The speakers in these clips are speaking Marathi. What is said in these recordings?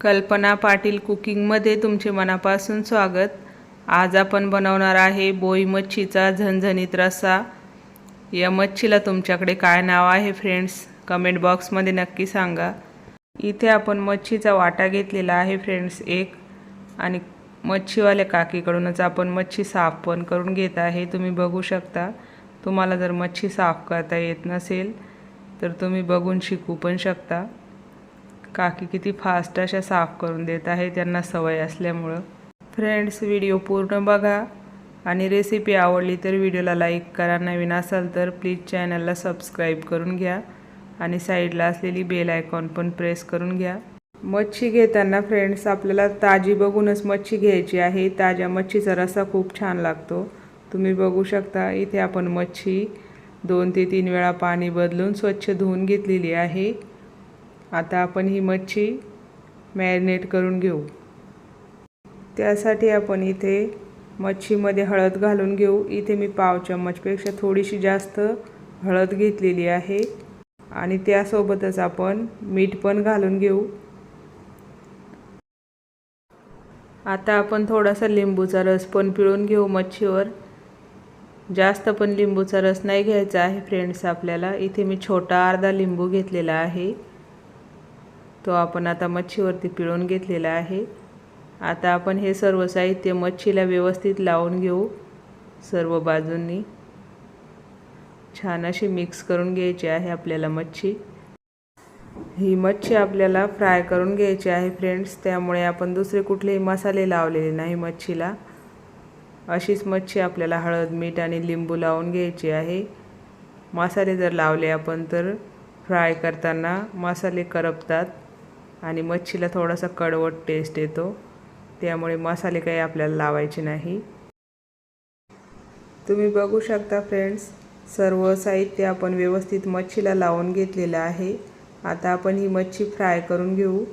कल्पना पाटील कुकिंगमध्ये तुमचे मनापासून स्वागत. आज आपण बनवणार आहे बोई मच्छीचा झणझणीत रस्सा. या मच्छीला तुमच्याकडे काय नाव आहे फ्रेंड्स? कमेंट बॉक्समध्ये नक्की सांगा. इथे आपण मच्छीचा वाटा घेतलेला आहे फ्रेंड्स एक. आणि मच्छीवाल्या काकीकडूनच आपण मच्छी साफ पण करून घेत आहे. तुम्ही बघू शकता. तुम्हाला जर मच्छी साफ करता येत नसेल तर तुम्ही बघून शिकू पण शकता. काकी किती फास्ट अशा साफ करून देत आहे त्यांना सवय असल्यामुळं. फ्रेंड्स व्हिडिओ पूर्ण बघा. आणि रेसिपी आवडली तर व्हिडिओला लाईक करा. नवीन असाल तर प्लीज चॅनलला सबस्क्राईब करून घ्या. आणि साईडला असलेली बेल आयकॉन पण प्रेस करून घ्या. मच्छी घेताना फ्रेंड्स आपल्याला ताजी बघूनच मच्छी घ्यायची आहे. ताज्या मच्छीचा रस्सा खूप छान लागतो. तुम्ही बघू शकता इथे आपण मच्छी दोन ते तीन वेळा पाणी बदलून स्वच्छ धुवून घेतलेली आहे. आता आपण ही मच्छी मॅरिनेट करून घेऊ. त्यासाठी आपण इथे मच्छीमध्ये हळद घालून घेऊ. इथे मी पाव चम्मचपेक्षा थोडीशी जास्त हळद घेतलेली आहे. आणि त्यासोबतच आपण मीठ पण घालून घेऊ. आता आपण थोडासा लिंबूचा रस पण पिळून घेऊ मच्छीवर. जास्त पण लिंबूचा रस नाही घ्यायचा आहे फ्रेंड्स आपल्याला. इथे मी छोटा अर्धा लिंबू घेतलेला आहे. तो आपण आता मच्छीवरती पिळून घेतलेला आहे. आता आपण हे सर्व साहित्य मच्छीला व्यवस्थित लावून घेऊ सर्व बाजूंनी. छान अशी मिक्स करून घ्यायची आहे आपल्याला मच्छी. ही मच्छी आपल्याला फ्राय करून घ्यायची आहे फ्रेंड्स त्यामुळे आपण दुसरे कुठलेही मसाले लावलेले नाही मच्छीला. अशीच मच्छी आपल्याला हळद मीठ आणि लिंबू लावून घ्यायची आहे. मसाले जर लावले आपण तर फ्राय करताना मसाले करपतात. आणि मच्छीला थोडासा कडवट टेस्ट येतो. त्यामुळे मसाले काही आपल्याला लावायचे नाही. तुम्ही बघू शकता फ्रेंड्स सर्व साहित्य आपण व्यवस्थित मच्छीला लावून घेतलेलं आहे. आता आपण ही मच्छी फ्राय करून घेऊ.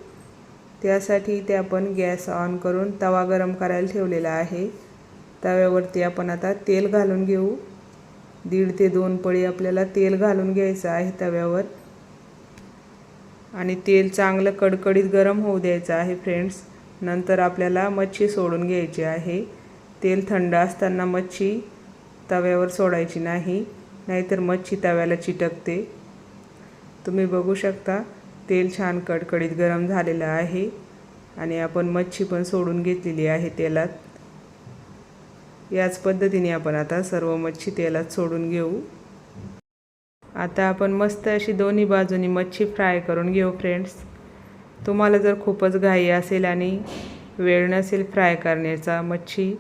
त्यासाठी ते आपण गॅस ऑन करून तवा गरम करायला ठेवलेला आहे. तव्यावरती आपण आता तेल घालून घेऊ. दीड ते दोन पळी आपल्याला तेल घालून घ्यायचं आहे तव्यावर. आणि तेल चांगलं कडकडीत गरम होऊ द्यायचं आहे फ्रेंड्स नंतर आपल्याला मच्छी सोडून घ्यायची आहे. तेल थंड असताना मच्छी तव्यावर सोडायची नाही नाहीतर मच्छी तव्याला चिटकते. तुम्ही बघू शकता तेल छान कडकडीत गरम झालेलं आहे आणि आपण मच्छी पण सोडून घेतलेली आहे तेलात. याच पद्धतीने आपण आता सर्व मच्छी तेलात सोडून घेऊ. आता आपण मस्त अशी दोन्ही बाजूनी मच्छी फ्राय करून घेऊ फ्रेंड्स तुम्हाला जर खूपच घाई असेल आणि वेळ नसेल फ्राय करण्याचा मच्छी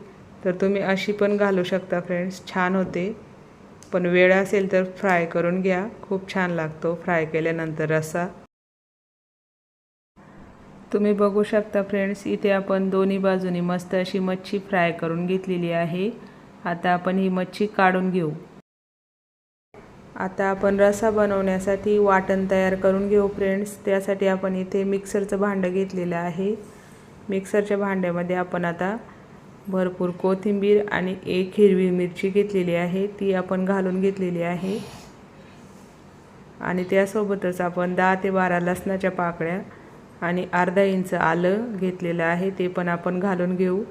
तर तुम्ही अशी पण घालू शकता फ्रेंड्स छान होते. पण वेळ असेल तर फ्राय करून घ्या. खूप छान लागतो फ्राय केल्यानंतर रसा. तुम्ही बघू शकता फ्रेंड्स इथे आपण दोन्ही बाजूनी मस्त अशी मच्छी फ्राय करून घेतलेली आहे. आता आपण ही मच्छी काढून घेऊ. आता आपण रसा बनवण्यासाठी वाटण तयार करून घेऊ फ्रेंड्स त्यासाठी आपण इथे मिक्सरचं भांडं घेतलेलं आहे. मिक्सरच्या भांड्यामध्ये आपण आता भरपूर कोथिंबीर आणि एक हिरवी मिरची घेतलेली आहे. ती आपण घालून घेतलेली आहे. आणि त्यासोबतच आपण दहा ते बारा लसणाच्या पाकळ्या आणि अर्धा इंच आलं घेतलेलं आहे. ते पण आपण घालून घेऊ.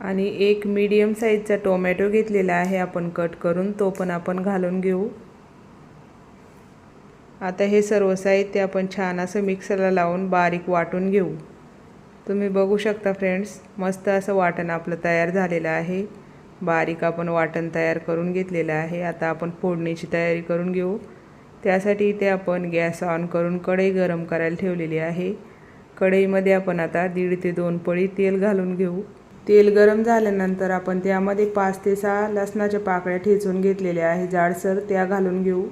आणि एक मीडियम साईजचा टोमॅटो घेतलेला आहे आपण कट करून तो पण आपण घालून घेऊ. आता हे सर्व साहित्य आपण छान असं मिक्सरला लावून बारीक वाटून घेऊ. तुम्ही बघू शकता फ्रेंड्स मस्त असं वाटण आपलं तयार झालेलं आहे. बारीक आपण वाटण तयार करून घेतलेलं आहे. आता आपण फोडणीची तयारी करून घेऊ. त्यासाठी इथे आपण गॅस ऑन करून कढई गरम करायला ठेवलेली आहे. कढईमध्ये आपण आता दीड ते दोन पळी तेल घालून घेऊ. तेल गरम झाल्यानंतर आपण त्यामध्ये पाच ते सहा लसणाच्या पाकळ्या ठेचून घेतलेल्या आहे. जाडसर त्या घालून घेऊ.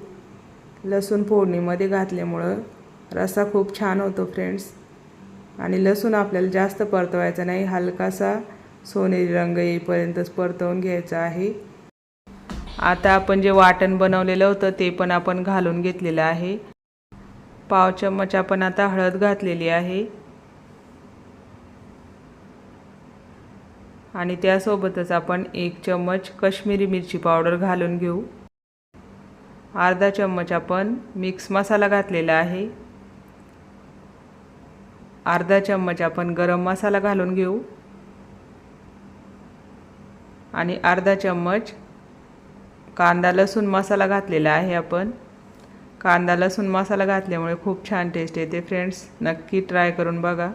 लसूण फोडणीमध्ये घातल्यामुळं रस्सा खूप छान होतो फ्रेंड्स. आणि लसूण आपल्याला जास्त परतवायचा नाही हलकासा सोनेरी रंग येईपर्यंतच परतवून घ्यायचा आहे. आता आपण जे वाटण बनवलेलं होतं ते पण आपण घालून घेतलेलं आहे. पाव चम्मच आपण आता हळद घातलेली आहे. आणि त्यासोबतच आपण एक चम्मच कश्मीरी मिरची पावडर घालून घेऊ. अर्धा चम्मच आपण मिक्स मसाला घातलेला आहे. अर्धा चम्मच आपण गरम मसाला घालून घेऊ. आणि अर्धा चम्मच कांदा लसूण मसाला घातलेला आहे आपण. कांदा लसूण मसाला घातल्यामुळे खूप छान टेस्ट येते फ्रेंड्स नक्की ट्राय करून बघा.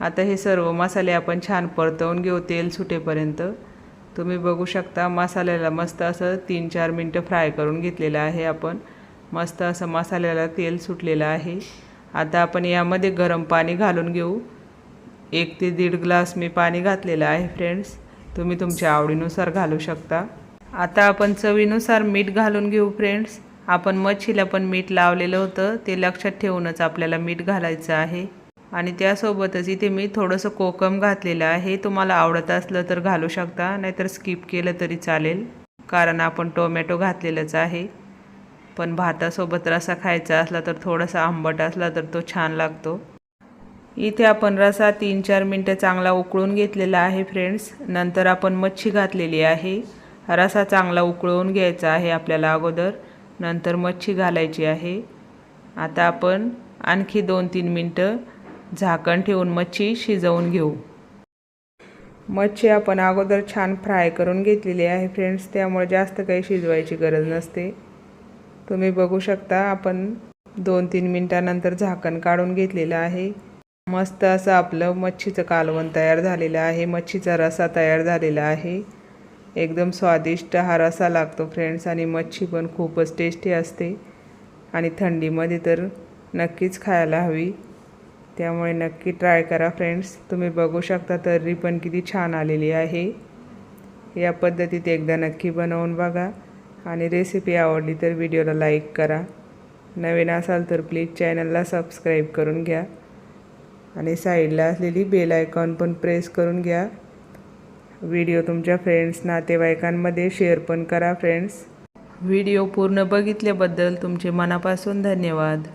आता हे सर्व मसाले आपण छान परतवून घेऊ तेल सुटेपर्यंत. तुम्ही बघू शकता मसाल्याला मस्त असं तीन चार मिनटं फ्राय करून घेतलेलं आहे आपण. मस्त असं मसाल्याला तेल सुटलेलं आहे. आता आपण यामध्ये गरम पाणी घालून घेऊ. एक ते दीड ग्लास मी पाणी घातलेलं आहे फ्रेंड्स तुम्ही तुमच्या आवडीनुसार घालू शकता. आता आपण चवीनुसार मीठ घालून घेऊ फ्रेंड्स आपण मच्छीला पण मीठ लावलेलं होतं. ते लक्षात ठेवूनच आपल्याला मीठ घालायचं आहे. आणि त्यासोबतच इथे मी थोडंसं कोकम घातलेलं आहे. तुम्हाला आवडत असलं तर घालू शकता नाहीतर स्किप केलं तरी चालेल. कारण आपण टोमॅटो घातलेलंच आहे. पण भातासोबत रसा खायचा असला तर थोडासा आंबट असला तर तो छान लागतो. इथे आपण रसा तीन चार मिनटं चांगला उकळून घेतलेला आहे फ्रेंड्स. नंतर आपण मच्छी घातलेली आहे. रसा चांगला उकळवून घ्यायचा आहे आपल्याला अगोदर. नंतर मच्छी घालायची आहे. आता आपण आणखी दोन तीन मिनटं झाकण ठेवून मच्छी शिजवून घेऊ. मच्छी आपण अगोदर छान फ्राय करून घेतलेली आहे फ्रेंड्स त्यामुळे जास्त काही शिजवायची गरज नसते. तुम्ही बघू शकता आपण दोन तीन मिनटानंतर झाकण काढून घेतलेलं आहे. मस्त असं आपलं मच्छीचं कालवण तयार झालेलं आहे मच्छीचा रसा तयार झालेला आहे. एकदम स्वादिष्ट हा रसा लागतो फ्रेंड्स आणि मच्छी पण खूपच टेस्टी असते. आणि थंडीमध्ये तर नक्कीच खायला हवी. त्यामुळे नक्की ट्राय करा फ्रेंड्स तुम्ही बघू शकता तर्री पण किती छान आलेली आहे. या पद्धतीत एकदा नक्की बनवून बघा. आणि रेसिपी आवडली तर व्हिडिओला लाईक करा. नवीन असाल तर प्लीज चॅनलला सबस्क्राईब करून घ्या. आणि साईडला असलेली बेल आयकॉन पण प्रेस करून घ्या. व्हिडिओ तुमच्या फ्रेंड्स नातेवाईकांमध्ये शेअर पण करा फ्रेंड्स व्हिडिओ पूर्ण बघितल्याबद्दल तुमचे मनापासून धन्यवाद.